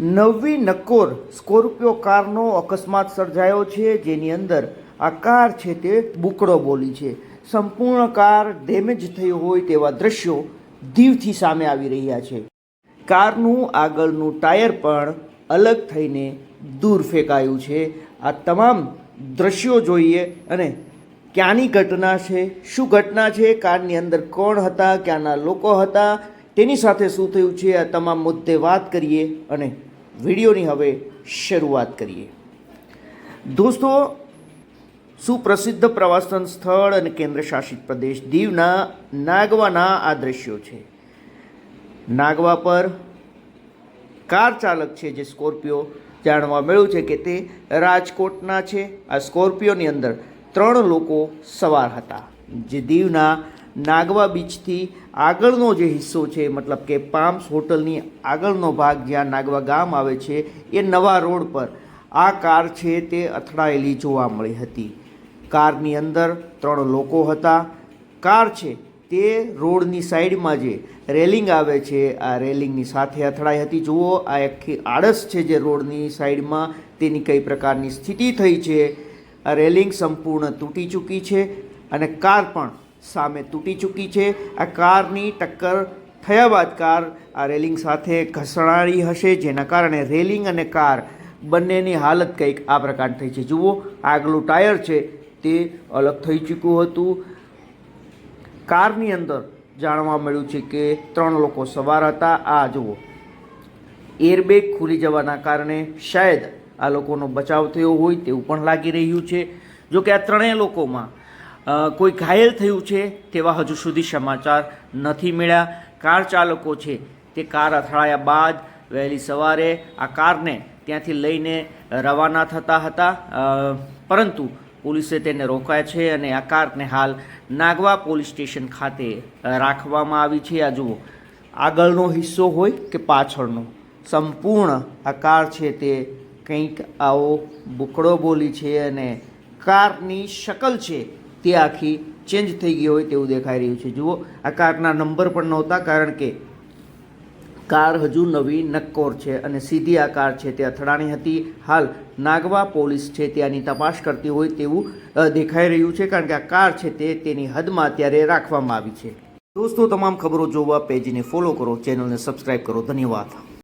નવી નક્કોર સ્કોર્પિયો કારનો અકસ્માત સર્જાયો છે, જેની અંદર આ કાર છે તે બુકડો બોલી છે. સંપૂર્ણ કાર ડેમેજ થઈ હોય તેવા દ્રશ્યો દીવથી સામે આવી રહ્યા છે. કારનું આગળનું ટાયર પણ અલગ થઈને દૂર ફેંકાયું છે. આ તમામ દ્રશ્યો જોઈએ અને ક્યાંની ઘટના છે, શું ઘટના છે, કારની અંદર કોણ હતા, ક્યાંના લોકો હતા, તેની સાથે શું થયું છે, આ તમામ મુદ્દે વાત કરીએ અને વિડીયોની હવે શરૂઆત કરીએ. દોસ્તો, સુપ્રસિદ્ધ પ્રવાસન સ્થળ અને કેન્દ્રશાસિત પ્રદેશ દીવના નાગવાના આ દ્રશ્યો છે. નાગવા પર કાર ચાલક છે જે સ્કોર્પિયો જાણવા મળ્યું છે કે તે રાજકોટના છે. આ સ્કોર્પિયોની અંદર ત્રણ લોકો સવાર હતા, જે દીવના નાગવા બીચથી આગળનો જે હિસ્સો છે, મતલબ કે પામ્સ હોટલની આગળનો ભાગ જ્યાં નાગવા ગામ આવે છે, એ નવા રોડ પર આ કાર છે તે અથડાયેલી જોવા મળી હતી. કારની અંદર ત્રણ લોકો હતા. કાર છે તે રોડની સાઈડમાં જે રેલિંગ આવે છે, આ રેલિંગની સાથે અથડાઈ હતી. જુઓ, આ આખી આળસ છે જે રોડની સાઈડમાં, તેની કઈ પ્રકારની સ્થિતિ થઈ છે. આ રેલિંગ સંપૂર્ણ તૂટી ચૂકી છે અને કાર પણ સામે તૂટી ચૂકી છે. આ કારની ટક્કર થયા બાદ કાર આ રેલિંગ સાથે ઘસડાઈ હશે, જેના કારણે રેલિંગ અને કાર બંનેની હાલત કંઈક આ પ્રકાર થઈ છે. જુઓ, આગલું ટાયર છે, તે અલગ થઈ ચૂક્યું હતું. કારની અંદર જાણવા મળ્યું છે કે ત્રણ લોકો સવાર હતા. આ જુઓ, એરબેગ ખુલી જવાના કારણે શાયદ આ લોકોનો બચાવ થયો હોય તેવું પણ લાગી રહ્યું છે. જો કે આ ત્રણેય લોકોમાં કોઈ ઘાયલ થયું છે તેવા હજુ સુધી સમાચાર નથી મળ્યા. કાર ચાલકો છે તે કાર અથડાયા બાદ વહેલી સવારે આ કારને ત્યાંથી લઈને રવાના થતા હતા. પરંતુ પોલીસે તેને રોકાયા છે અને આ કારને હાલ નાગવા પોલીસ સ્ટેશન ખાતે રાખવામાં આવી છે. આ જુઓ, આગળનો હિસ્સો હોય કે પાછળનો? સંપૂર્ણ આ કાર છે તે કંઈક આવો બુકડો બોલી છે અને કારની શકલ છે તે આખી ચેન્જ થઈ ગઈ હોય તેવું દેખાઈ રહ્યું છે. જુઓ, આ કારના નંબર પણ નહોતા કારણ કે કાર હજુ નવી નક્કોર છે અને સીધી આ કાર છે. તે અથડાણી હતી. હાલ નાગવા પોલીસ છે. ત્યાંની તપાસ કરતી હોય તેવું દેખાઈ રહ્યું છે કારણ કે આ કાર છે તે તેની હદમાં અત્યારે રાખવામાં આવી છે. દોસ્તો, તમામ ખબરો જોવા પેજને ફોલો કરો ચેનલને સબસ્ક્રાઇબ કરો. ધન્યવાદ.